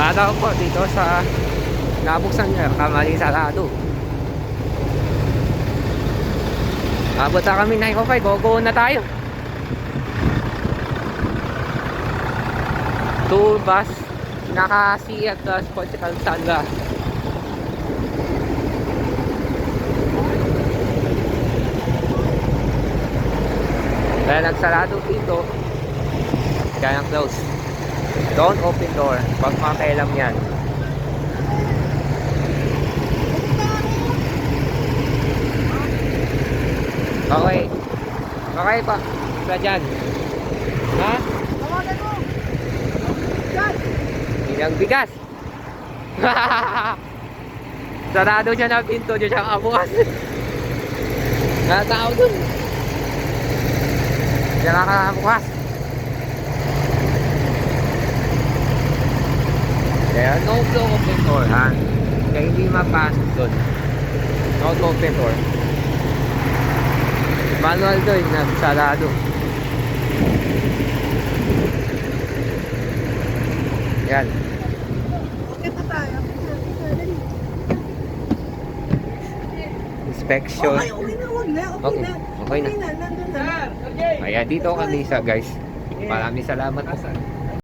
Ano po dito sa nabuksan niya, kamali sarado. Abot na kami 905, go-go na tayo. Tour bus, naka-C at uh, Sports Calzada. Kaya nagsarado dito, kaya close. Don't open door. Pag makailam yan. Okay. Okay pa. Isa dyan. Ha? Tawagan mo! Yan! Ilang bigas. Sarado siya na pinto. Diyan siya kabukas. Nakatao dun. Diyan ka Kaya no flow open door ha. Kaya hindi mapasok dun. No open door. Manual doon, nagsarado. Yan. Okay pa tayo. Inspection. Okay, okay na, wag na. Okay, Okay, na. okay na. nandun na. Ayan, dito kami sa guys. Maraming salamat po.